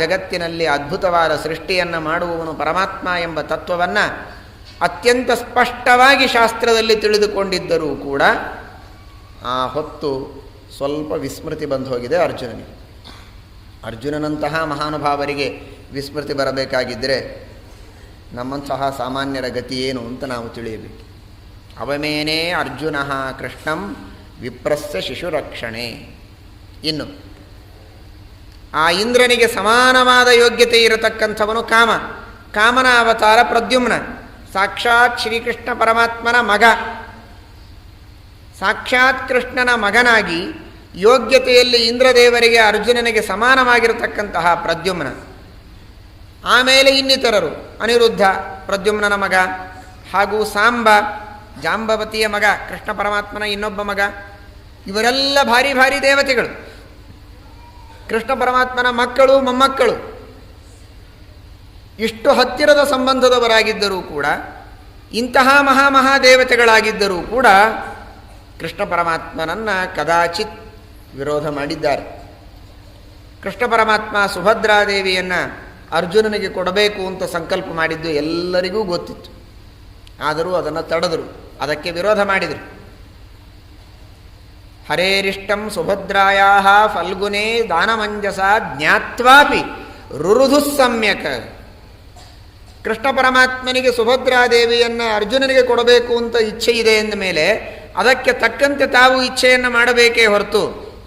ಜಗತ್ತಿನಲ್ಲಿ ಅದ್ಭುತವಾದ ಸೃಷ್ಟಿಯನ್ನು ಮಾಡುವವನು ಪರಮಾತ್ಮ ಎಂಬ ತತ್ವವನ್ನು ಅತ್ಯಂತ ಸ್ಪಷ್ಟವಾಗಿ ಶಾಸ್ತ್ರದಲ್ಲಿ ತಿಳಿದುಕೊಂಡಿದ್ದರೂ ಕೂಡ ಆ ಹೊತ್ತು ಸ್ವಲ್ಪ ವಿಸ್ಮೃತಿ ಬಂದು ಹೋಗಿದೆ ಅರ್ಜುನನಿಗೆ. ಅರ್ಜುನನಂತಹ ಮಹಾನುಭಾವರಿಗೆ ವಿಸ್ಮೃತಿ ಬರಬೇಕಾಗಿದ್ದರೆ ನಮ್ಮಂತಹ ಸಾಮಾನ್ಯರ ಗತಿ ಏನು ಅಂತ ನಾವು ತಿಳಿಯಬೇಕು. ಅವಮೇನೇ ಅರ್ಜುನ ಕೃಷ್ಣಂ ವಿಪ್ರಸ್ಯ ಶಿಶುರಕ್ಷಣೆ. ಇನ್ನು ಆ ಇಂದ್ರನಿಗೆ ಸಮಾನವಾದ ಯೋಗ್ಯತೆ ಇರತಕ್ಕಂಥವನು ಕಾಮ. ಕಾಮನ ಅವತಾರ ಪ್ರದ್ಯುಮ್ನ. ಸಾಕ್ಷಾತ್ ಶ್ರೀಕೃಷ್ಣ ಪರಮಾತ್ಮನ ಮಗ. ಸಾಕ್ಷಾತ್ ಕೃಷ್ಣನ ಮಗನಾಗಿ ಯೋಗ್ಯತೆಯಲ್ಲಿ ಇಂದ್ರದೇವರಿಗೆ ಅರ್ಜುನನಿಗೆ ಸಮಾನವಾಗಿರತಕ್ಕಂತಹ ಪ್ರದ್ಯುಮ್ನ. ಆಮೇಲೆ ಇನ್ನಿತರರು. ಅನಿರುದ್ಧ ಪ್ರದ್ಯುಮ್ನನ ಮಗ. ಹಾಗೂ ಸಾಂಬ, ಜಾಂಬವತಿಯ ಮಗ, ಕೃಷ್ಣ ಪರಮಾತ್ಮನ ಇನ್ನೊಬ್ಬ ಮಗ. ಇವರೆಲ್ಲ ಭಾರಿ ಭಾರಿ ದೇವತೆಗಳು. ಕೃಷ್ಣ ಪರಮಾತ್ಮನ ಮಕ್ಕಳು, ಮೊಮ್ಮಕ್ಕಳು. ಇಷ್ಟು ಹತ್ತಿರದ ಸಂಬಂಧದವರಾಗಿದ್ದರೂ ಕೂಡ, ಇಂತಹ ಮಹಾಮಹಾದೇವತೆಗಳಾಗಿದ್ದರೂ ಕೂಡ, ಕೃಷ್ಣ ಪರಮಾತ್ಮನನ್ನು ಕದಾಚಿತ್ ವಿರೋಧ ಮಾಡಿದ್ದಾರೆ. ಕೃಷ್ಣ ಪರಮಾತ್ಮ ಸುಭದ್ರಾದೇವಿಯನ್ನು ಅರ್ಜುನನಿಗೆ ಕೊಡಬೇಕು ಅಂತ ಸಂಕಲ್ಪ ಮಾಡಿದ್ದು ಎಲ್ಲರಿಗೂ ಗೊತ್ತಿತ್ತು. ಆದರೂ ಅದನ್ನು ತಡೆದರು, ಅದಕ್ಕೆ ವಿರೋಧ ಮಾಡಿದರು. ಹರೇರಿಷ್ಟಂ ಸುಭದ್ರಾಯ ಫಲ್ಗುನೇ ದಾನಮಂಜಸ ಜ್ಞಾತ್ವಾಪಿ ರುರುಧು ಸಮ್ಯಕ್. ಕೃಷ್ಣ ಪರಮಾತ್ಮನಿಗೆ ಸುಭದ್ರಾದೇವಿಯನ್ನು ಅರ್ಜುನನಿಗೆ ಕೊಡಬೇಕು ಅಂತ ಇಚ್ಛೆ ಇದೆ ಎಂದ ಮೇಲೆ ಅದಕ್ಕೆ ತಕ್ಕಂತೆ ತಾವು ಇಚ್ಛೆಯನ್ನು ಮಾಡಬೇಕೇ ಹೊರತು,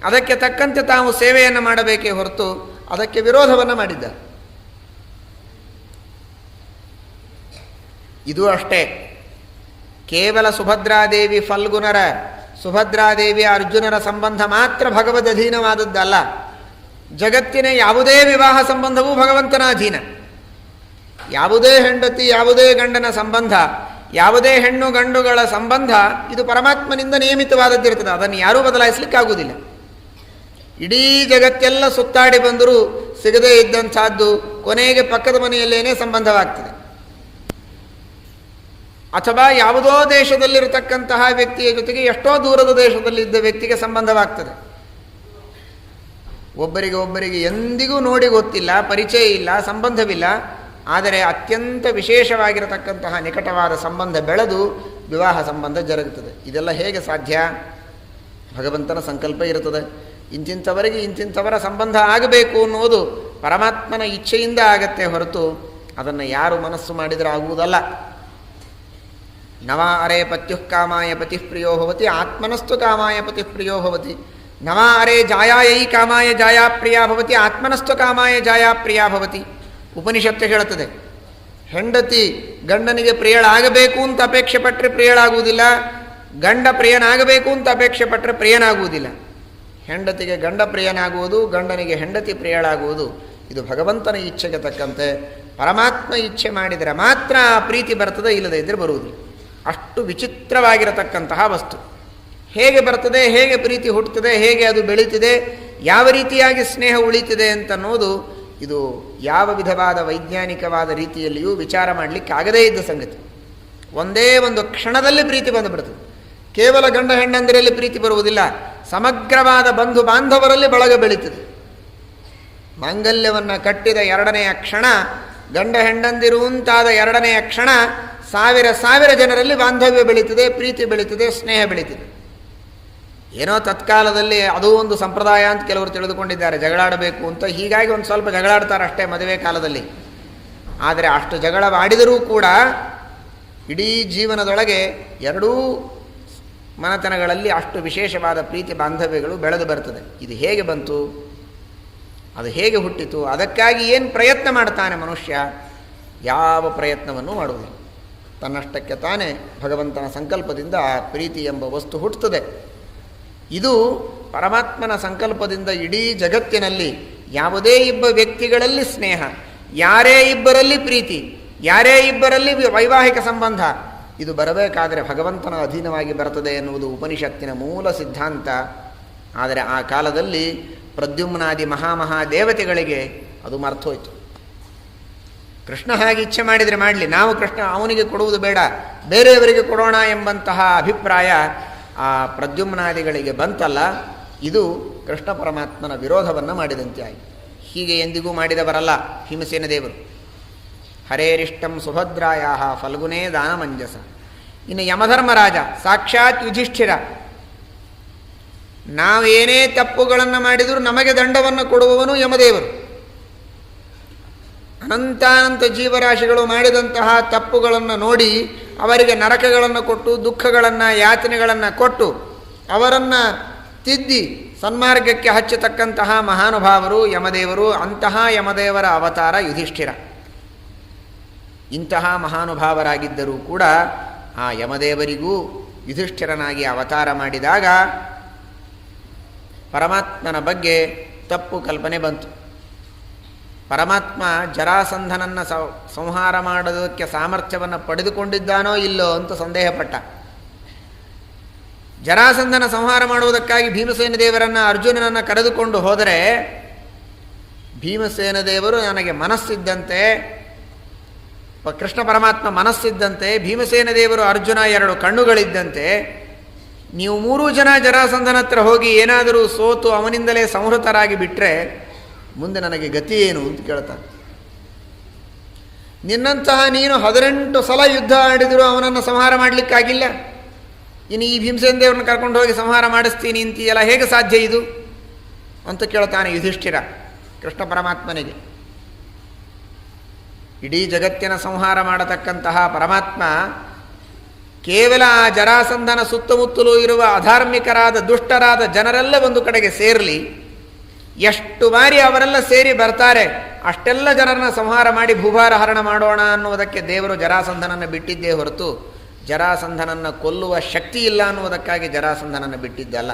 ಅದಕ್ಕೆ ತಕ್ಕಂತೆ ತಾವು ಸೇವೆಯನ್ನು ಮಾಡಬೇಕೇ ಹೊರತು ಅದಕ್ಕೆ ವಿರೋಧವನ್ನು ಮಾಡಿದ್ದ. ಇದು ಅಷ್ಟೇ. ಕೇವಲ ಸುಭದ್ರಾದೇವಿ ಫಲ್ಗುನರ ಸುಭದ್ರಾದೇವಿ ಅರ್ಜುನರ ಸಂಬಂಧ ಮಾತ್ರ ಭಗವದ್ ಅಧೀನವಾದದ್ದಲ್ಲ ಜಗತ್ತಿನ ಯಾವುದೇ ವಿವಾಹ ಸಂಬಂಧವೂ ಭಗವಂತನ ಅಧೀನ ಯಾವುದೇ ಹೆಂಡತಿ, ಯಾವುದೇ ಗಂಡನ ಸಂಬಂಧ, ಯಾವುದೇ ಹೆಣ್ಣು ಗಂಡುಗಳ ಸಂಬಂಧ ಇದು ಪರಮಾತ್ಮನಿಂದ ನಿಯಮಿತವಾದದ್ದಿರ್ತದೆ ಅದನ್ನು ಯಾರೂ ಬದಲಾಯಿಸಲಿಕ್ಕಾಗುವುದಿಲ್ಲ. ಇಡೀ ಜಗತ್ತೆಲ್ಲ ಸುತ್ತಾಡಿ ಬಂದರೂ ಸಿಗದೇ ಇದ್ದಂಥದ್ದು ಕೊನೆಗೆ ಪಕ್ಕದ ಮನೆಯಲ್ಲೇನೇ ಸಂಬಂಧವಾಗ್ತದೆ. ಅಥವಾ ಯಾವುದೋ ದೇಶದಲ್ಲಿರತಕ್ಕಂತಹ ವ್ಯಕ್ತಿಯ ಜೊತೆಗೆ ಎಷ್ಟೋ ದೂರದ ದೇಶದಲ್ಲಿದ್ದ ವ್ಯಕ್ತಿಗೆ ಸಂಬಂಧವಾಗ್ತದೆ. ಒಬ್ಬರಿಗೆ ಒಬ್ಬರಿಗೆ ಎಂದಿಗೂ ನೋಡಿ ಗೊತ್ತಿಲ್ಲ, ಪರಿಚಯ ಇಲ್ಲ, ಸಂಬಂಧವಿಲ್ಲ, ಆದರೆ ಅತ್ಯಂತ ವಿಶೇಷವಾಗಿರತಕ್ಕಂತಹ ನಿಕಟವಾದ ಸಂಬಂಧ ಬೆಳೆದು ವಿವಾಹ ಸಂಬಂಧ ಜರುಗುತ್ತದೆ. ಇದೆಲ್ಲ ಹೇಗೆ ಸಾಧ್ಯ? ಭಗವಂತನ ಸಂಕಲ್ಪ ಇರುತ್ತದೆ. ಇಂತಿಂಥವರಿಗೆ ಇಂತಿಂಥವರ ಸಂಬಂಧ ಆಗಬೇಕು ಅನ್ನುವುದು ಪರಮಾತ್ಮನ ಇಚ್ಛೆಯಿಂದ ಆಗತ್ತೆ ಹೊರತು ಅದನ್ನು ಯಾರು ಮನಸ್ಸು ಮಾಡಿದರೆ ಆಗುವುದಲ್ಲ. ನವ ಅರೆ ಪತ್ಯುಃ ಕಾಮಾಯ ಪತಿ ಪ್ರಿಯೋ ಆತ್ಮನಸ್ತು ಕಾಮಾಯ ಪತಿ ಪ್ರಿಯೋ ಭವತಿ ನವ ಅರೆ ಜಾಯಾಯೈ ಕಾಮಾಯ ಜಾಯಾ ಪ್ರಿಯ ಭವತಿ ಆತ್ಮನಸ್ತು ಕಾಮಾಯ ಜಾಯಾ ಪ್ರಿಯ ಭವತಿ ಉಪನಿಷತ್ತು ಹೇಳುತ್ತದೆ, ಹೆಂಡತಿ ಗಂಡನಿಗೆ ಪ್ರಿಯಳಾಗಬೇಕು ಅಂತ ಅಪೇಕ್ಷೆ ಪಟ್ಟರೆ ಪ್ರಿಯಳಾಗುವುದಿಲ್ಲ, ಗಂಡ ಪ್ರಿಯನಾಗಬೇಕು ಅಂತ ಅಪೇಕ್ಷೆ ಪಟ್ಟರೆ ಪ್ರಿಯನಾಗುವುದಿಲ್ಲ. ಹೆಂಡತಿಗೆ ಗಂಡ ಪ್ರಿಯನಾಗುವುದು, ಗಂಡನಿಗೆ ಹೆಂಡತಿ ಪ್ರಿಯಳಾಗುವುದು, ಇದು ಭಗವಂತನ ಇಚ್ಛೆಗೆ ತಕ್ಕಂತೆ, ಪರಮಾತ್ಮ ಇಚ್ಛೆ ಮಾಡಿದರೆ ಮಾತ್ರ ಪ್ರೀತಿ ಬರ್ತದೆ ಇಲ್ಲದೇ ಇದ್ದರೆ ಬರುವುದಿಲ್ಲ. ಅಷ್ಟು ವಿಚಿತ್ರವಾಗಿರತಕ್ಕಂತಹ ವಸ್ತು. ಹೇಗೆ ಬರ್ತದೆ, ಹೇಗೆ ಪ್ರೀತಿ ಹುಟ್ಟುತ್ತದೆ, ಹೇಗೆ ಅದು ಬೆಳೀತಿದೆ, ಯಾವ ರೀತಿಯಾಗಿ ಸ್ನೇಹ ಉಳಿತಿದೆ ಅಂತನ್ನೋದು ಇದು ಯಾವ ವಿಧವಾದ ವೈಜ್ಞಾನಿಕವಾದ ರೀತಿಯಲ್ಲಿಯೂ ವಿಚಾರ ಮಾಡಲಿಕ್ಕೆ ಆಗದೇ ಇದ್ದ ಸಂಗತಿ. ಒಂದೇ ಒಂದು ಕ್ಷಣದಲ್ಲಿ ಪ್ರೀತಿ ಬಂದುಬಿಡ್ತದೆ. ಕೇವಲ ಗಂಡ ಹೆಣ್ಣಂದಿರಲ್ಲಿ ಪ್ರೀತಿ ಬರುವುದಿಲ್ಲ, ಸಮಗ್ರವಾದ ಬಂಧು ಬಾಂಧವರಲ್ಲಿ ಬಳಗ ಬೆಳೀತದೆ. ಮಾಂಗಲ್ಯವನ್ನು ಕಟ್ಟಿದ ಎರಡನೆಯ ಕ್ಷಣ, ಗಂಡ ಹೆಂಡಂದಿರುವಂತಾದ ಎರಡನೆಯ ಕ್ಷಣ ಸಾವಿರ ಸಾವಿರ ಜನರಲ್ಲಿ ಬಾಂಧವ್ಯ ಬೆಳೀತದೆ, ಪ್ರೀತಿ ಬೆಳೀತದೆ, ಸ್ನೇಹ ಬೆಳೀತದೆ. ಏನೋ ತತ್ಕಾಲದಲ್ಲಿ ಅದೂ ಒಂದು ಸಂಪ್ರದಾಯ ಅಂತ ಕೆಲವರು ತಿಳಿದುಕೊಂಡಿದ್ದಾರೆ, ಜಗಳಾಡಬೇಕು ಅಂತ. ಹೀಗಾಗಿ ಒಂದು ಸ್ವಲ್ಪ ಜಗಳಾಡ್ತಾರೆ ಅಷ್ಟೇ ಮದುವೆ ಕಾಲದಲ್ಲಿ. ಆದರೆ ಅಷ್ಟು ಜಗಳವಾಡಿದರೂ ಕೂಡ ಇಡೀ ಜೀವನದೊಳಗೆ ಎರಡೂ ಮನತನಗಳಲ್ಲಿ ಅಷ್ಟು ವಿಶೇಷವಾದ ಪ್ರೀತಿ ಬಾಂಧವ್ಯಗಳು ಬೆಳೆದು ಬರ್ತದೆ. ಇದು ಹೇಗೆ ಬಂತು? ಅದು ಹೇಗೆ ಹುಟ್ಟಿತು? ಅದಕ್ಕಾಗಿ ಏನು ಪ್ರಯತ್ನ ಮಾಡ್ತಾನೆ ಮನುಷ್ಯ? ಯಾವ ಪ್ರಯತ್ನವನ್ನು ಮಾಡುವುದಿಲ್ಲ. ತನ್ನಷ್ಟಕ್ಕೆ ತಾನೇ ಭಗವಂತನ ಸಂಕಲ್ಪದಿಂದ ಆ ಪ್ರೀತಿ ಎಂಬ ವಸ್ತು ಹುಟ್ಟುತ್ತದೆ. ಇದು ಪರಮಾತ್ಮನ ಸಂಕಲ್ಪದಿಂದ ಇಡೀ ಜಗತ್ತಿನಲ್ಲಿ ಯಾವುದೇ ಇಬ್ಬ ವ್ಯಕ್ತಿಗಳಲ್ಲಿ ಸ್ನೇಹ, ಯಾರೇ ಇಬ್ಬರಲ್ಲಿ ಪ್ರೀತಿ, ಯಾರೇ ಇಬ್ಬರಲ್ಲಿ ವೈವಾಹಿಕ ಸಂಬಂಧ, ಇದು ಬರಬೇಕಾದರೆ ಭಗವಂತನ ಅಧೀನವಾಗಿ ಬರುತ್ತದೆ ಎನ್ನುವುದು ಉಪನಿಷತ್ತಿನ ಮೂಲ ಸಿದ್ಧಾಂತ. ಆದರೆ ಆ ಕಾಲದಲ್ಲಿ ಪ್ರದ್ಯುಮ್ನಾದಿ ಮಹಾಮಹಾದೇವತೆಗಳಿಗೆ ಅದು ಮರ್ತೋಯ್ತು ಕೃಷ್ಣ ಹಾಗೆ ಇಚ್ಛೆ ಮಾಡಿದರೆ ಮಾಡಲಿ. ನಾವು ಕೃಷ್ಣ ಅವನಿಗೆ ಕೊಡುವುದು ಬೇಡ. ಬೇರೆಯವರಿಗೆ ಕೊಡೋಣ ಎಂಬಂತಹ ಅಭಿಪ್ರಾಯ ಆ ಪ್ರದ್ಯುಮ್ನಾದಿಗಳಿಗೆ ಬಂತಲ್ಲ, ಇದು ಕೃಷ್ಣ ಪರಮಾತ್ಮನ ವಿರೋಧವನ್ನು ಮಾಡಿದಂತೆ ಆಯಿತು. ಹೀಗೆ ಎಂದಿಗೂ ಮಾಡಿದವರಲ್ಲ ಭೀಮಸೇನ ದೇವರು. ಹರೇರಿಷ್ಟಂ ಸುಭದ್ರಾಯ ಫಲ್ಗುನೇ ದಾನಮಂಜಸ. ಇನ್ನು ಯಮಧರ್ಮರಾಜ, ಸಾಕ್ಷಾತ್ ಯುಧಿಷ್ಠಿರ. ನಾವೇನೇ ತಪ್ಪುಗಳನ್ನು ಮಾಡಿದರೂ ನಮಗೆ ದಂಡವನ್ನು ಕೊಡುವವನು ಯಮದೇವರು. ಅನಂತಾನಂತ ಜೀವರಾಶಿಗಳು ಮಾಡಿದಂತಹ ತಪ್ಪುಗಳನ್ನು ನೋಡಿ ಅವರಿಗೆ ನರಕಗಳನ್ನು ಕೊಟ್ಟು, ದುಃಖಗಳನ್ನು, ಯಾತನೆಗಳನ್ನು ಕೊಟ್ಟು ಅವರನ್ನು ತಿದ್ದಿ ಸನ್ಮಾರ್ಗಕ್ಕೆ ಹಚ್ಚತಕ್ಕಂತಹ ಮಹಾನುಭಾವರು ಯಮದೇವರು, ಅಂತಹ ಯಮದೇವರ ಅವತಾರ ಯುಧಿಷ್ಠಿರ. ಇಂತಹ ಮಹಾನುಭಾವರಾಗಿದ್ದರೂ ಕೂಡ ಆ ಯಮದೇವರಿಗೂ ಯುಧಿಷ್ಠಿರನಾಗಿ ಅವತಾರ ಮಾಡಿದಾಗ ಪರಮಾತ್ಮನ ಬಗ್ಗೆ ತಪ್ಪು ಕಲ್ಪನೆ ಬಂತು. ಪರಮಾತ್ಮ ಜರಾಸಂಧನನ್ನು ಸಂಹಾರ ಮಾಡೋದಕ್ಕೆ ಸಾಮರ್ಥ್ಯವನ್ನು ಪಡೆದುಕೊಂಡಿದ್ದಾನೋ ಇಲ್ಲೋ ಅಂತ ಸಂದೇಹಪಟ್ಟ. ಜರಾಸಂಧನ ಸಂಹಾರ ಮಾಡುವುದಕ್ಕಾಗಿ ಭೀಮಸೇನ ದೇವರನ್ನು, ಅರ್ಜುನನನ್ನು ಕರೆದುಕೊಂಡು ಹೋದರೆ ಭೀಮಸೇನ ದೇವರು ನನಗೆ ಮನಸ್ಸಿದ್ದಂತೆ ಕೃಷ್ಣ ಪರಮಾತ್ಮ ಮನಸ್ಸಿದ್ದಂತೆ, ಭೀಮಸೇನ ದೇವರು ಅರ್ಜುನ ಎರಡು ಕಣ್ಣುಗಳಿದ್ದಂತೆ, ನೀವು ಮೂರೂ ಜನ ಜರಾಸಂಧನ ಹತ್ರ ಹೋಗಿ ಏನಾದರೂ ಸೋತು ಅವನಿಂದಲೇ ಸಂಹೃತರಾಗಿ ಬಿಟ್ಟರೆ ಮುಂದೆ ನನಗೆ ಗತಿ ಏನು ಅಂತ ಕೇಳ್ತಾನೆ. ನಿನ್ನಂತಹ ನೀನು ಹದಿನೆಂಟು ಸಲ ಯುದ್ಧ ಆಡಿದರೂ ಅವನನ್ನು ಸಂಹಾರ ಮಾಡಲಿಕ್ಕಾಗಿಲ್ಲ. ಇನ್ನು ಈ ಭೀಮಸೇನ ದೇವ್ರನ್ನ ಕರ್ಕೊಂಡು ಹೋಗಿ ಸಂಹಾರ ಮಾಡಿಸ್ತೀನಿ ಅಂತೀಯಲ್ಲ, ಹೇಗೆ ಸಾಧ್ಯ ಇದು? ಅಂತ ಕೇಳ್ತಾನೆ ಯುಧಿಷ್ಠಿರ ಕೃಷ್ಣ ಪರಮಾತ್ಮನಿಗೆ. ಇಡೀ ಜಗತ್ತಿನ ಸಂಹಾರ ಮಾಡತಕ್ಕಂತಹ ಪರಮಾತ್ಮ ಕೇವಲ ಆ ಜರಾಸಂಧನ ಸುತ್ತಮುತ್ತಲೂ ಇರುವ ಅಧಾರ್ಮಿಕರಾದ ದುಷ್ಟರಾದ ಜನರೆಲ್ಲ ಒಂದು ಕಡೆಗೆ ಸೇರಲಿ ಎಷ್ಟು ಬಾರಿ ಅವರೆಲ್ಲ ಸೇರಿ ಬರ್ತಾರೆ, ಅಷ್ಟೆಲ್ಲ ಜನರನ್ನ ಸಂಹಾರ ಮಾಡಿ ಭೂಭಾರ ಹರಣ ಮಾಡೋಣ ಅನ್ನುವುದಕ್ಕೆ ದೇವರು ಜರಾಸಂಧನನ್ನು ಬಿಟ್ಟಿದ್ದೇ ಹೊರತು, ಜರಾಸಂಧನನ್ನು ಕೊಲ್ಲುವ ಶಕ್ತಿ ಇಲ್ಲ ಅನ್ನುವುದಕ್ಕಾಗಿ ಜರಾಸಂಧನನ್ನು ಬಿಟ್ಟಿದ್ದಲ್ಲ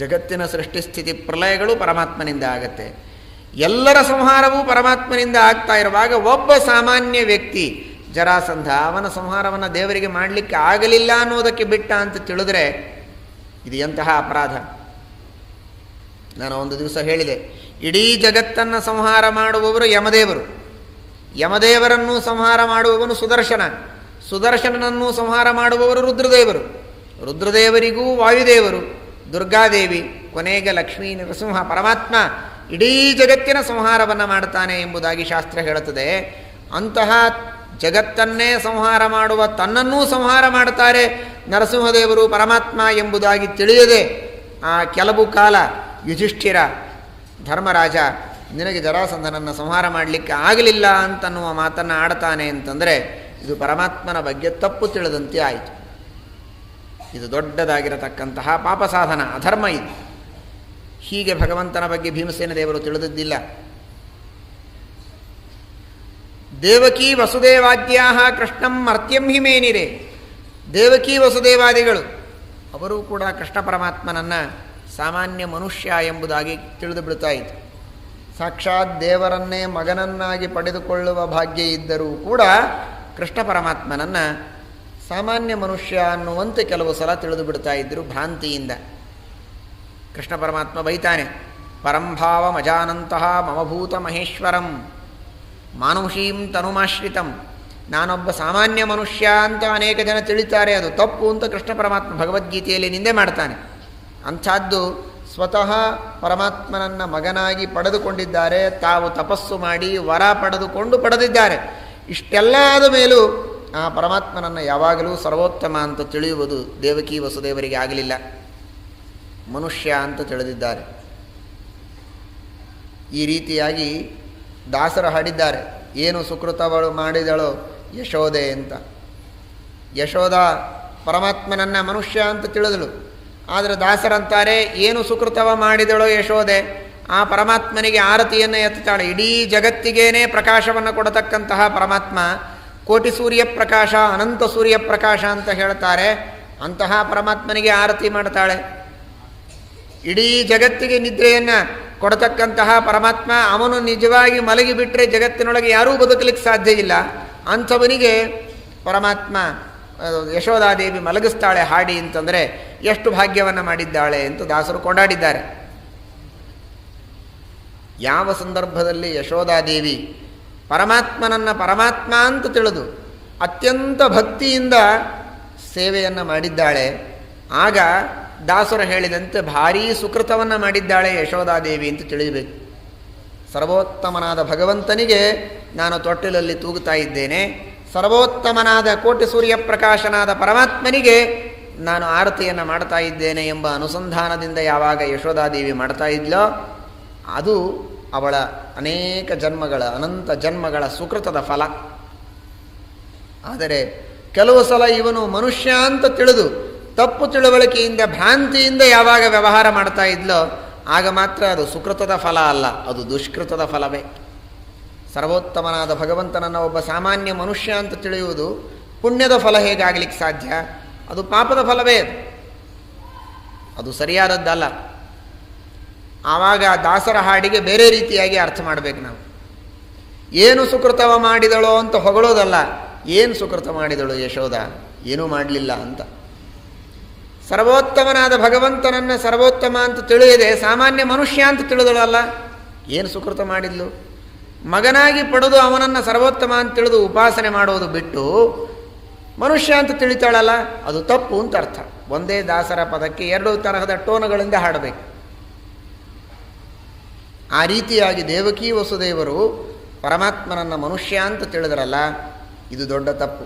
ಜಗತ್ತಿನ ಸೃಷ್ಟಿಸ್ಥಿತಿ ಪ್ರಲಯಗಳು ಪರಮಾತ್ಮನಿಂದ ಆಗತ್ತೆ. ಎಲ್ಲರ ಸಂಹಾರವೂ ಪರಮಾತ್ಮನಿಂದ ಆಗ್ತಾ ಇರುವಾಗ ಒಬ್ಬ ಸಾಮಾನ್ಯ ವ್ಯಕ್ತಿ ಜರಾಸಂಧ, ಅವನ ಸಂಹಾರವನ್ನು ದೇವರಿಗೆ ಮಾಡಲಿಕ್ಕೆ ಆಗಲಿಲ್ಲ ಅನ್ನೋದಕ್ಕೆ ಬಿಟ್ಟ ಅಂತ ತಿಳಿದ್ರೆ ಇದು ಎಂತಹ ಅಪರಾಧ. ನಾನು ಒಂದು ದಿವಸ ಹೇಳಿದೆ, ಇಡೀ ಜಗತ್ತನ್ನು ಸಂಹಾರ ಮಾಡುವವರು ಯಮದೇವರು. ಯಮದೇವರನ್ನು ಸಂಹಾರ ಮಾಡುವವನು ಸುದರ್ಶನ. ಸುದರ್ಶನನನ್ನು ಸಂಹಾರ ಮಾಡುವವರು ರುದ್ರದೇವರು. ರುದ್ರದೇವರಿಗೂ ವಾಯುದೇವರು. ದುರ್ಗಾದೇವಿ, ಕೊನೆಗೆ ಲಕ್ಷ್ಮೀ ನರಸಿಂಹ, ಪರಮಾತ್ಮ ಇಡೀ ಜಗತ್ತಿನ ಸಂಹಾರವನ್ನು ಮಾಡ್ತಾನೆ ಎಂಬುದಾಗಿ ಶಾಸ್ತ್ರ ಹೇಳುತ್ತದೆ. ಅಂತಹ ಜಗತ್ತನ್ನೇ ಸಂಹಾರ ಮಾಡುವ ತನ್ನನ್ನೂ ಸಂಹಾರ ಮಾಡುತ್ತಾರೆ ನರಸಿಂಹದೇವರು ಪರಮಾತ್ಮ ಎಂಬುದಾಗಿ ತಿಳಿಯದೆ ಆ ಕೆಲವು ಕಾಲ ಯುಧಿಷ್ಠಿರ, ಧರ್ಮರಾಜ ನಿನಗೆ ಜರಾಸಂಧನನ್ನು ಸಂಹಾರ ಮಾಡಲಿಕ್ಕೆ ಆಗಲಿಲ್ಲ ಅಂತನ್ನುವ ಮಾತನ್ನು ಆಡ್ತಾನೆ ಅಂತಂದರೆ ಇದು ಪರಮಾತ್ಮನ ಬಗ್ಗೆ ತಪ್ಪು ತಿಳಿದಂತೆ ಆಯಿತು. ಇದು ದೊಡ್ಡದಾಗಿರತಕ್ಕಂತಹ ಪಾಪ ಸಾಧನ, ಅಧರ್ಮ ಇದು. ಹೀಗೆ ಭಗವಂತನ ಬಗ್ಗೆ ಭೀಮಸೇನ ದೇವರು ತಿಳಿದದ್ದಿಲ್ಲ. ದೇವಕಿ ವಸುದೇವಾದ್ಯಾ ಕೃಷ್ಣಂ ಮರ್ತ್ಯಂ ಹಿಮೇನಿರೆ ದೇವಕಿ ವಸುದೇವಾದಿಗಳು, ಅವರು ಕೂಡ ಕೃಷ್ಣ ಪರಮಾತ್ಮನನ್ನು ಸಾಮಾನ್ಯ ಮನುಷ್ಯ ಎಂಬುದಾಗಿ ತಿಳಿದು ಬಿಡ್ತಾ ಇತ್ತು ಸಾಕ್ಷಾತ್ ದೇವರನ್ನೇ ಮಗನನ್ನಾಗಿ ಪಡೆದುಕೊಳ್ಳುವ ಭಾಗ್ಯ ಇದ್ದರೂ ಕೂಡ ಕೃಷ್ಣ ಪರಮಾತ್ಮನನ್ನು ಸಾಮಾನ್ಯ ಮನುಷ್ಯ ಅನ್ನುವಂತೆ ಕೆಲವು ಸಲ ತಿಳಿದು ಬಿಡ್ತಾ ಇದ್ದರು ಭ್ರಾಂತಿಯಿಂದ. ಕೃಷ್ಣ ಪರಮಾತ್ಮ ಬೈತಾನೆ ಪರಂಭಾವ ಮಜಾನಂತಹ ಮಮಭೂತ ಮಹೇಶ್ವರಂ. ಮಾನುಷೀಂ ತನುಮಾಶ್ರಿತಂ. ನಾನೊಬ್ಬ ಸಾಮಾನ್ಯ ಮನುಷ್ಯ ಅಂತ ಅನೇಕ ಜನ ತಿಳಿತಾರೆ, ಅದು ತಪ್ಪು ಅಂತ ಕೃಷ್ಣ ಪರಮಾತ್ಮ ಭಗವದ್ಗೀತೆಯಲ್ಲಿ ನಿಂದೆ ಮಾಡ್ತಾನೆ. ಅಂಥದ್ದು ಸ್ವತಃ ಪರಮಾತ್ಮನನ್ನು ಮಗನಾಗಿ ಪಡೆದುಕೊಂಡಿದ್ದಾರೆ, ತಾವು ತಪಸ್ಸು ಮಾಡಿ ವರ ಪಡೆದುಕೊಂಡು ಪಡೆದಿದ್ದಾರೆ. ಇಷ್ಟೆಲ್ಲ ಆದ ಮೇಲೂ ಆ ಪರಮಾತ್ಮನನ್ನು ಯಾವಾಗಲೂ ಸರ್ವೋತ್ತಮ ಅಂತ ತಿಳಿಯುವುದು ದೇವಕಿ ವಸುದೇವರಿಗೆ ಆಗಲಿಲ್ಲ. ಮನುಷ್ಯ ಅಂತ ತಿಳಿದಿದ್ದಾರೆ. ಈ ರೀತಿಯಾಗಿ ದಾಸರು ಹಾಡಿದ್ದಾರೆ. ಏನು ಸುಕೃತವಳು ಮಾಡಿದಳು? ಯಶೋದೆ ಅಂತ. ಯಶೋದ ಪರಮಾತ್ಮನನ್ನ ಮನುಷ್ಯ ಅಂತ ತಿಳಿದಳು. ಆದರೆ ದಾಸರಂತಾರೆ, ಏನು ಸುಕೃತವ ಮಾಡಿದಳೋ ಯಶೋದೆ? ಆ ಪರಮಾತ್ಮನಿಗೆ ಆರತಿಯನ್ನು ಎತ್ತಾಳೆ ಇಡೀ ಜಗತ್ತಿಗೇನೆ ಪ್ರಕಾಶವನ್ನು ಕೊಡತಕ್ಕಂತಹ ಪರಮಾತ್ಮ, ಕೋಟಿ ಸೂರ್ಯ ಪ್ರಕಾಶ, ಅನಂತ ಸೂರ್ಯ ಪ್ರಕಾಶ ಅಂತ ಹೇಳ್ತಾರೆ. ಅಂತಹ ಪರಮಾತ್ಮನಿಗೆ ಆರತಿ ಮಾಡ್ತಾಳೆ. ಇಡೀ ಜಗತ್ತಿಗೆ ನಿದ್ರೆಯನ್ನು ಕೊಡತಕ್ಕಂತಹ ಪರಮಾತ್ಮ ಅವನು ನಿಜವಾಗಿ ಮಲಗಿಬಿಟ್ರೆ ಜಗತ್ತಿನೊಳಗೆ ಯಾರೂ ಬದುಕಲಿಕ್ಕೆ ಸಾಧ್ಯ ಇಲ್ಲ. ಅಂಥವನಿಗೆ ಪರಮಾತ್ಮ ಯಶೋಧಾದೇವಿ ಮಲಗಿಸ್ತಾಳೆ ಹಾಡಿ ಅಂತಂದರೆ ಎಷ್ಟು ಭಾಗ್ಯವನ್ನು ಮಾಡಿದ್ದಾಳೆ ಅಂತ ದಾಸರು ಕೊಂಡಾಡಿದ್ದಾರೆ. ಯಾವ ಸಂದರ್ಭದಲ್ಲಿ ಯಶೋಧಾದೇವಿ ಪರಮಾತ್ಮನನ್ನು ಪರಮಾತ್ಮ ಅಂತ ತಿಳಿದು ಅತ್ಯಂತ ಭಕ್ತಿಯಿಂದ ಸೇವೆಯನ್ನು ಮಾಡಿದ್ದಾಳೆ, ಆಗ ದಾಸರು ಹೇಳಿದಂತೆ ಭಾರೀ ಸುಕೃತವನ್ನು ಮಾಡಿದ್ದಾಳೆ ಯಶೋಧಾದೇವಿ ಅಂತ ತಿಳಿಯಬೇಕು. ಸರ್ವೋತ್ತಮನಾದ ಭಗವಂತನಿಗೆ ನಾನು ತೊಟ್ಟಿಲಲ್ಲಿ ತೂಗುತ್ತಾ ಇದ್ದೇನೆ. ಸರ್ವೋತ್ತಮನಾದ ಕೋಟಿ ಸೂರ್ಯ ಪ್ರಕಾಶನಾದ ಪರಮಾತ್ಮನಿಗೆ ನಾನು ಆರತಿಯನ್ನು ಮಾಡ್ತಾ ಇದ್ದೇನೆ ಎಂಬ ಅನುಸಂಧಾನದಿಂದ ಯಾವಾಗ ಯಶೋಧಾದೇವಿ ಮಾಡ್ತಾ ಇದ್ಲೋ, ಅದು ಅವಳ ಅನೇಕ ಜನ್ಮಗಳ, ಅನಂತ ಜನ್ಮಗಳ ಸುಕೃತದ ಫಲ. ಆದರೆ ಕೆಲವು ಸಲ ಇವನು ಮನುಷ್ಯ ಅಂತ ತಿಳಿದು ತಪ್ಪು ತಿಳುವಳಿಕೆಯಿಂದ, ಭ್ರಾಂತಿಯಿಂದ ಯಾವಾಗ ವ್ಯವಹಾರ ಮಾಡ್ತಾ ಇದ್ಲೋ, ಆಗ ಮಾತ್ರ ಅದು ಸುಕೃತದ ಫಲ ಅಲ್ಲ, ಅದು ದುಷ್ಕೃತದ ಫಲವೇ. ಸರ್ವೋತ್ತಮನಾದ ಭಗವಂತನನ್ನು ಒಬ್ಬ ಸಾಮಾನ್ಯ ಮನುಷ್ಯ ಅಂತ ತಿಳಿಯುವುದು ಪುಣ್ಯದ ಫಲ ಹೇಗಾಗಲಿಕ್ಕೆ ಸಾಧ್ಯ? ಅದು ಪಾಪದ ಫಲವೇ ಅದು. ಅದು ಸರಿಯಾದದ್ದಲ್ಲ. ಆವಾಗ ದಾಸರ ಹಾಡಿಗೆ ಬೇರೆ ರೀತಿಯಾಗಿ ಅರ್ಥ ಮಾಡಬೇಕು ನಾವು. ಏನು ಸುಕೃತವ ಮಾಡಿದಳೋ ಅಂತ ಹೊಗಳೋದಲ್ಲ, ಏನು ಸುಕೃತ ಮಾಡಿದಳು ಯಶೋಧ? ಏನೂ ಮಾಡಲಿಲ್ಲ ಅಂತ. ಸರ್ವೋತ್ತಮನಾದ ಭಗವಂತನನ್ನು ಸರ್ವೋತ್ತಮ ಅಂತ ತಿಳಿಯದೆ ಸಾಮಾನ್ಯ ಮನುಷ್ಯ ಅಂತ ತಿಳಿದಳಲ್ಲ. ಏನು ಸುಕೃತ ಮಾಡಿದ್ಲು? ಮಗನಾಗಿ ಪಡೆದು ಅವನನ್ನು ಸರ್ವೋತ್ತಮ ಅಂತ ತಿಳಿದು ಉಪಾಸನೆ ಮಾಡೋದು ಬಿಟ್ಟು ಮನುಷ್ಯ ಅಂತ ತಿಳಿತಾಳಲ್ಲ, ಅದು ತಪ್ಪು ಅಂತ ಅರ್ಥ. ಒಂದೇ ದಾಸರ ಪದಕ್ಕೆ ಎರಡು ತರಹದ ಟೋನುಗಳಿಂದ ಹಾಡಬೇಕು. ಆ ರೀತಿಯಾಗಿ ದೇವಕಿ ವಸುದೇವರು ಪರಮಾತ್ಮನನ್ನು ಮನುಷ್ಯ ಅಂತ ತಿಳಿದ್ರಲ್ಲ, ಇದು ದೊಡ್ಡ ತಪ್ಪು.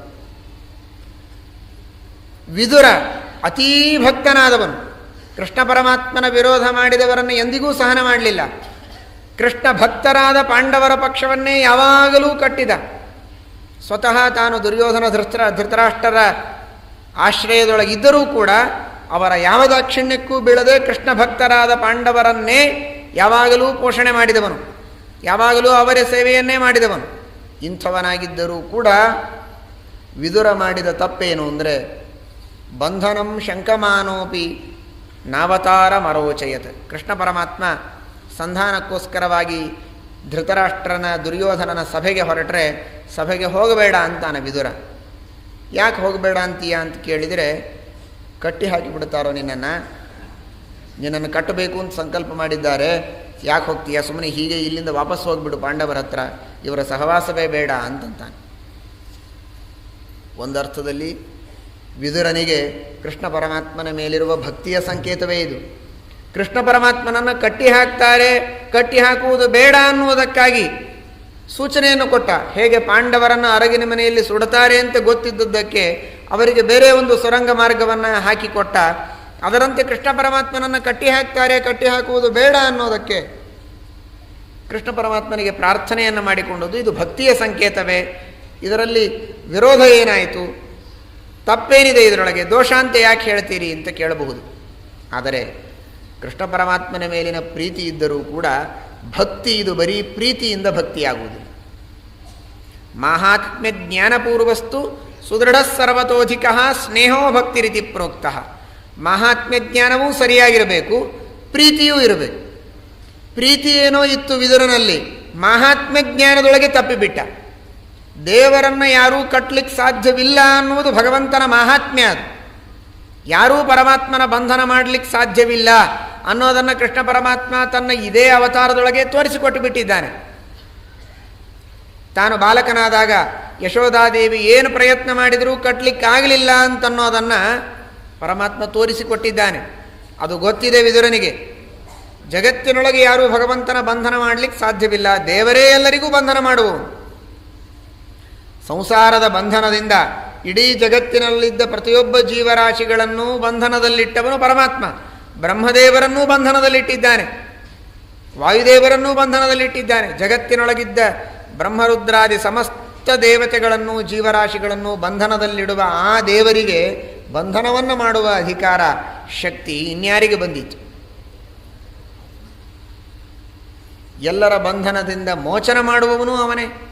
ವಿದುರ ಅತೀ ಭಕ್ತನಾದವನು. ಕೃಷ್ಣ ಪರಮಾತ್ಮನ ವಿರೋಧ ಮಾಡಿದವರನ್ನು ಎಂದಿಗೂ ಸಹನ ಮಾಡಲಿಲ್ಲ. ಕೃಷ್ಣ ಭಕ್ತರಾದ ಪಾಂಡವರ ಪಕ್ಷವನ್ನೇ ಯಾವಾಗಲೂ ಕಟ್ಟಿದ. ಸ್ವತಃ ತಾನು ದುರ್ಯೋಧನ ಧೃತರ, ಧೃತರಾಷ್ಟ್ರರ ಆಶ್ರಯದೊಳಗಿದ್ದರೂ ಕೂಡ ಅವರ ಯಾವ ದಾಕ್ಷಿಣ್ಯಕ್ಕೂ ಬೀಳದೆ ಕೃಷ್ಣ ಭಕ್ತರಾದ ಪಾಂಡವರನ್ನೇ ಯಾವಾಗಲೂ ಪೋಷಣೆ ಮಾಡಿದವನು. ಯಾವಾಗಲೂ ಅವರ ಸೇವೆಯನ್ನೇ ಮಾಡಿದವನು. ಇಂಥವನಾಗಿದ್ದರೂ ಕೂಡ ವಿದುರ ಮಾಡಿದ ತಪ್ಪೇನು ಅಂದರೆ ಬಂಧನಂ ಶಂಕಮಾನೋಪಿ ನಾವತಾರ ಮರೋಚಯತ್ ಕೃಷ್ಣ ಪರಮಾತ್ಮ ಸಂಧಾನಕ್ಕೋಸ್ಕರವಾಗಿ ಧೃತರಾಷ್ಟ್ರನ ದುರ್ಯೋಧನನ ಸಭೆಗೆ ಹೊರಟರೆ ಸಭೆಗೆ ಹೋಗಬೇಡ ಅಂತಾನೆ ವಿದುರ. ಯಾಕೆ ಹೋಗಬೇಡ ಅಂತೀಯ ಅಂತ ಕೇಳಿದರೆ ಕಟ್ಟಿ ಹಾಕಿಬಿಡ್ತಾರೋ ನಿನ್ನನ್ನು. ನಿನ್ನನ್ನು ಕಟ್ಟಬೇಕು ಅಂತ ಸಂಕಲ್ಪ ಮಾಡಿದ್ದಾರೆ. ಯಾಕೆ ಹೋಗ್ತೀಯ? ಸುಮ್ಮನೆ ಹೀಗೆ ಇಲ್ಲಿಂದ ವಾಪಸ್ ಹೋಗಿಬಿಡು ಪಾಂಡವರ ಹತ್ರ. ಇವರ ಸಹವಾಸವೇ ಬೇಡ ಅಂತಂತಾನೆ. ಒಂದರ್ಥದಲ್ಲಿ ವಿದುರನಿಗೆ ಕೃಷ್ಣ ಪರಮಾತ್ಮನ ಮೇಲಿರುವ ಭಕ್ತಿಯ ಸಂಕೇತವೇ ಇದು. ಕೃಷ್ಣ ಪರಮಾತ್ಮನನ್ನು ಕಟ್ಟಿ ಹಾಕ್ತಾರೆ, ಕಟ್ಟಿ ಹಾಕುವುದು ಬೇಡ ಅನ್ನುವುದಕ್ಕಾಗಿ ಸೂಚನೆಯನ್ನು ಕೊಟ್ಟ. ಹೇಗೆ ಪಾಂಡವರನ್ನು ಅರಗಿನ ಮನೆಯಲ್ಲಿ ಸುಡುತ್ತಾರೆ ಅಂತ ಗೊತ್ತಿದ್ದುದಕ್ಕೆ ಅವರಿಗೆ ಬೇರೆ ಒಂದು ಸುರಂಗ ಮಾರ್ಗವನ್ನು ಹಾಕಿಕೊಟ್ಟ. ಅದರಂತೆ ಕೃಷ್ಣ ಪರಮಾತ್ಮನನ್ನು ಕಟ್ಟಿ ಹಾಕ್ತಾರೆ, ಕಟ್ಟಿ ಹಾಕುವುದು ಬೇಡ ಅನ್ನೋದಕ್ಕೆ ಕೃಷ್ಣ ಪರಮಾತ್ಮನಿಗೆ ಪ್ರಾರ್ಥನೆಯನ್ನು ಮಾಡಿಕೊಂಡದ್ದು. ಇದು ಭಕ್ತಿಯ ಸಂಕೇತವೇ. ಇದರಲ್ಲಿ ವಿರೋಧ ಏನಾಯಿತು? ತಪ್ಪೇನಿದೆ ಇದರೊಳಗೆ? ದೋಷ ಅಂತ ಯಾಕೆ ಹೇಳ್ತೀರಿ ಅಂತ ಕೇಳಬಹುದು. ಆದರೆ ಕೃಷ್ಣ ಪರಮಾತ್ಮನ ಮೇಲಿನ ಪ್ರೀತಿ ಇದ್ದರೂ ಕೂಡ ಭಕ್ತಿ ಇದು ಬರೀ ಪ್ರೀತಿಯಿಂದ ಭಕ್ತಿಯಾಗುವುದು. ಮಾಹಾತ್ಮ್ಯ ಜ್ಞಾನಪೂರ್ವಸ್ತು ಸುದೃಢ ಸರ್ವತೋಧಿಕ ಸ್ನೇಹೋ ಭಕ್ತಿ ರೀತಿ ಪ್ರೋಕ್ತ. ಮಹಾತ್ಮ್ಯ ಜ್ಞಾನವೂ ಸರಿಯಾಗಿರಬೇಕು, ಪ್ರೀತಿಯೂ ಇರಬೇಕು. ಪ್ರೀತಿ ಏನೋ ಇತ್ತು ವಿದುರನಲ್ಲಿ, ಮಹಾತ್ಮ್ಯ ಜ್ಞಾನದೊಳಗೆ ತಪ್ಪಿಬಿಟ್ಟ. ದೇವರನ್ನು ಯಾರೂ ಕಟ್ಟಲಿಕ್ಕೆ ಸಾಧ್ಯವಿಲ್ಲ ಅನ್ನುವುದು ಭಗವಂತನ ಮಹಾತ್ಮ್ಯ ಅದು. ಯಾರೂ ಪರಮಾತ್ಮನ ಬಂಧನ ಮಾಡಲಿಕ್ಕೆ ಸಾಧ್ಯವಿಲ್ಲ ಅನ್ನೋದನ್ನು ಕೃಷ್ಣ ಪರಮಾತ್ಮ ತನ್ನ ಇದೇ ಅವತಾರದೊಳಗೆ ತೋರಿಸಿಕೊಟ್ಟು ಬಿಟ್ಟಿದ್ದಾನೆ. ತಾನು ಬಾಲಕನಾದಾಗ ಯಶೋಧಾದೇವಿ ಏನು ಪ್ರಯತ್ನ ಮಾಡಿದರೂ ಕಟ್ಟಲಿಕ್ಕಾಗಲಿಲ್ಲ ಅಂತನ್ನೋದನ್ನು ಪರಮಾತ್ಮ ತೋರಿಸಿಕೊಟ್ಟಿದ್ದಾನೆ. ಅದು ಗೊತ್ತಿದೆ ವಿದುರನಿಗೆ. ಜಗತ್ತಿನೊಳಗೆ ಯಾರೂ ಭಗವಂತನ ಬಂಧನ ಮಾಡಲಿಕ್ಕೆ ಸಾಧ್ಯವಿಲ್ಲ. ದೇವರೇ ಎಲ್ಲರಿಗೂ ಬಂಧನ ಮಾಡುವನು ಸಂಸಾರದ ಬಂಧನದಿಂದ ಇಡೀ ಜಗತ್ತಿನಲ್ಲಿದ್ದ ಪ್ರತಿಯೊಬ್ಬ ಜೀವರಾಶಿಗಳನ್ನು ಬಂಧನದಲ್ಲಿಟ್ಟವನು ಪರಮಾತ್ಮ. ಬ್ರಹ್ಮದೇವರನ್ನೂ ಬಂಧನದಲ್ಲಿಟ್ಟಿದ್ದಾನೆ. ವಾಯುದೇವರನ್ನೂ ಬಂಧನದಲ್ಲಿಟ್ಟಿದ್ದಾನೆ. ಜಗತ್ತಿನೊಳಗಿದ್ದ ಬ್ರಹ್ಮರುದ್ರಾದಿ ಸಮಸ್ತ ದೇವತೆಗಳನ್ನು ಜೀವರಾಶಿಗಳನ್ನು ಬಂಧನದಲ್ಲಿಡುವ ಆ ದೇವರಿಗೆ ಬಂಧನವನ್ನು ಮಾಡುವ ಅಧಿಕಾರ, ಶಕ್ತಿ ಇನ್ಯಾರಿಗೆ ಬಂದಿತ್ತು? ಎಲ್ಲರ ಬಂಧನದಿಂದ ಮೋಚನ ಮಾಡುವವನು ಅವನೇ.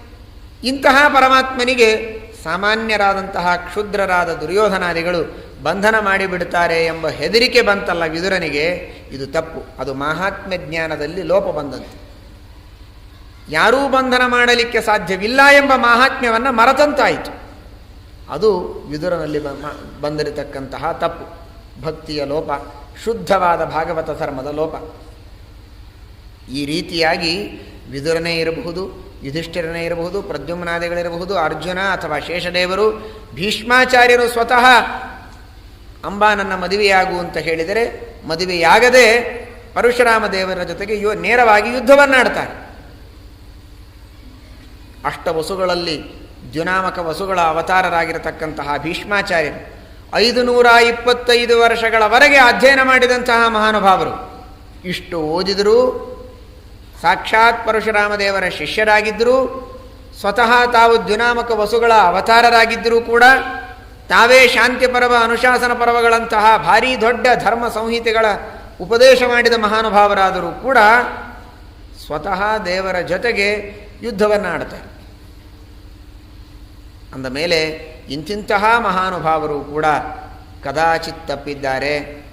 ಇಂತಹ ಪರಮಾತ್ಮನಿಗೆ ಸಾಮಾನ್ಯರಾದಂತಹ ಕ್ಷುದ್ರರಾದ ದುರ್ಯೋಧನಾದಿಗಳು ಬಂಧನ ಮಾಡಿಬಿಡ್ತಾರೆ ಎಂಬ ಹೆದರಿಕೆ ಬಂತಲ್ಲ ವಿದುರನಿಗೆ, ಇದು ತಪ್ಪು. ಅದು ಮಹಾತ್ಮ್ಯ ಜ್ಞಾನದಲ್ಲಿ ಲೋಪ ಬಂದಂತೆ. ಯಾರೂ ಬಂಧನ ಮಾಡಲಿಕ್ಕೆ ಸಾಧ್ಯವಿಲ್ಲ ಎಂಬ ಮಾಹಾತ್ಮ್ಯವನ್ನು ಮರತಂತಾಯಿತು. ಅದು ವಿದುರನಲ್ಲಿ ಬಂದಿರತಕ್ಕಂತಹ ತಪ್ಪು. ಭಕ್ತಿಯ ಲೋಪ, ಶುದ್ಧವಾದ ಭಾಗವತ ಧರ್ಮದ ಲೋಪ. ಈ ರೀತಿಯಾಗಿ ವಿದುರನೇ ಇರಬಹುದು ಯುಧಿಷ್ಠಿರನೇ ಇರಬಹುದು, ಪ್ರದ್ಯುಮ್ನಾದಿಗಳಿರಬಹುದು, ಅರ್ಜುನ ಅಥವಾ ಶೇಷದೇವರು, ಭೀಷ್ಮಾಚಾರ್ಯರು ಸ್ವತಃ ಅಂಬಾ ನನ್ನ ಮದುವೆಯಾಗು ಅಂತ ಹೇಳಿದರೆ ಮದುವೆಯಾಗದೆ ಪರಶುರಾಮ ದೇವರ ಜೊತೆಗೆ ಯು, ನೇರವಾಗಿ ಯುದ್ಧವನ್ನಾಡ್ತಾರೆ. ಅಷ್ಟ ವಸುಗಳಲ್ಲಿ ದ್ಯುನಾಮಕ ವಸುಗಳ ಅವತಾರರಾಗಿರತಕ್ಕಂತಹ ಭೀಷ್ಮಾಚಾರ್ಯರು ಐದು ನೂರ ಇಪ್ಪತ್ತೈದು ವರ್ಷಗಳವರೆಗೆ ಅಧ್ಯಯನ ಮಾಡಿದಂತಹ ಮಹಾನುಭಾವರು. ಇಷ್ಟು ಓದಿದರೂ ಸಾಕ್ಷಾತ್ ಪರಶುರಾಮದೇವರ ಶಿಷ್ಯರಾಗಿದ್ದರೂ, ಸ್ವತಃ ತಾವು ದ್ವಿನಾಮಕ ವಸುಗಳ ಅವತಾರರಾಗಿದ್ದರೂ ಕೂಡ, ತಾವೇ ಶಾಂತಿ ಪರ್ವ, ಅನುಶಾಸನ ಪರ್ವಗಳಂತಹ ಭಾರೀ ದೊಡ್ಡ ಧರ್ಮ ಸಂಹಿತೆಗಳ ಉಪದೇಶ ಮಾಡಿದ ಮಹಾನುಭಾವರಾದರೂ ಕೂಡ, ಸ್ವತಃ ದೇವರ ಜೊತೆಗೆ ಯುದ್ಧವನ್ನು ಆಡ್ತಾರೆ ಅಂದ ಮೇಲೆ ಇಂತಿಂತಹ ಮಹಾನುಭಾವರು ಕೂಡ ಕದಾಚಿತ್ ತಪ್ಪಿದ್ದಾರೆ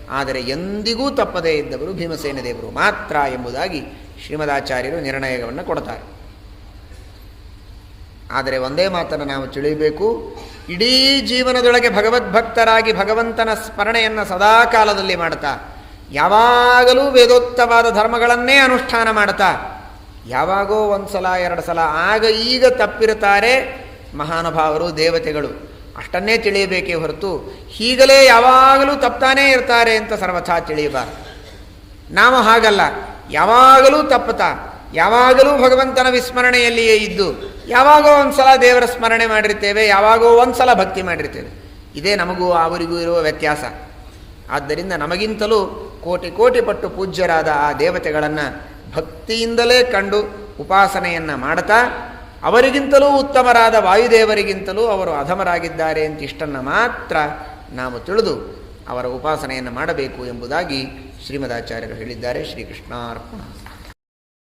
ಆದರೆ ಎಂದಿಗೂ ತಪ್ಪದೇ ಇದ್ದವರು ಭೀಮಸೇನ ದೇವರು ಮಾತ್ರ ಎಂಬುದಾಗಿ ಶ್ರೀಮದಾಚಾರ್ಯರು ನಿರ್ಣಯವನ್ನು ಕೊಡ್ತಾರೆ. ಆದರೆ ಒಂದೇ ಮಾತನ್ನು ನಾವು ತಿಳಿಯಬೇಕು. ಇಡೀ ಜೀವನದೊಳಗೆ ಭಗವದ್ಭಕ್ತರಾಗಿ ಭಗವಂತನ ಸ್ಮರಣೆಯನ್ನು ಸದಾ ಕಾಲದಲ್ಲಿ ಮಾಡ್ತಾ. ಯಾವಾಗಲೂ ವೇದೋತ್ತವಾದ ಧರ್ಮಗಳನ್ನೇ ಅನುಷ್ಠಾನ ಮಾಡ್ತಾ. ಯಾವಾಗೋ ಒಂದು ಸಲ ಎರಡು ಸಲ ಆಗ ಈಗ ತಪ್ಪಿರುತ್ತಾರೆ ಮಹಾನುಭಾವರು, ದೇವತೆಗಳು. ಅಷ್ಟನ್ನೇ ತಿಳಿಯಬೇಕೇ ಹೊರತು ಹೀಗಲೇ ಯಾವಾಗಲೂ ತಪ್ತಾನೇ ಇರ್ತಾರೆ ಅಂತ ಸರ್ವಥಾ ತಿಳಿಯಬಾರದು. ನಾವು ಹಾಗಲ್ಲ. ಯಾವಾಗಲೂ ತಪ್ಪುತ್ತಾ ಯಾವಾಗಲೂ ಭಗವಂತನ ವಿಸ್ಮರಣೆಯಲ್ಲಿಯೇ ಇದ್ದು, ಯಾವಾಗೋ ಒಂದು ಸಲ ದೇವರ ಸ್ಮರಣೆ ಮಾಡಿರ್ತೇವೆ, ಯಾವಾಗೋ ಒಂದು ಸಲ ಭಕ್ತಿ ಮಾಡಿರ್ತೇವೆ. ಇದೇ ನಮಗೂ ಅವರಿಗೂ ಇರುವ ವ್ಯತ್ಯಾಸ. ಆದ್ದರಿಂದ ನಮಗಿಂತಲೂ ಕೋಟಿ ಕೋಟಿ ಪಟ್ಟು ಪೂಜ್ಯರಾದ ಆ ದೇವತೆಗಳನ್ನು ಭಕ್ತಿಯಿಂದಲೇ ಕಂಡು ಉಪಾಸನೆಯನ್ನು ಮಾಡ್ತಾ, ಅವರಿಗಿಂತಲೂ ಉತ್ತಮರಾದ ವಾಯುದೇವರಿಗಿಂತಲೂ ಅವರು ಅಧಮರಾಗಿದ್ದಾರೆ ಅಂತ ಇಷ್ಟನ್ನು ಮಾತ್ರ ನಾವು ತಿಳಿದು ಅವರ ಉಪಾಸನೆಯನ್ನು ಮಾಡಬೇಕು ಎಂಬುದಾಗಿ ಶ್ರೀಮದಾಚಾರ್ಯರು ಹೇಳಿದ್ದಾರೆ. ಶ್ರೀಕೃಷ್ಣಾರ್ಪಣ.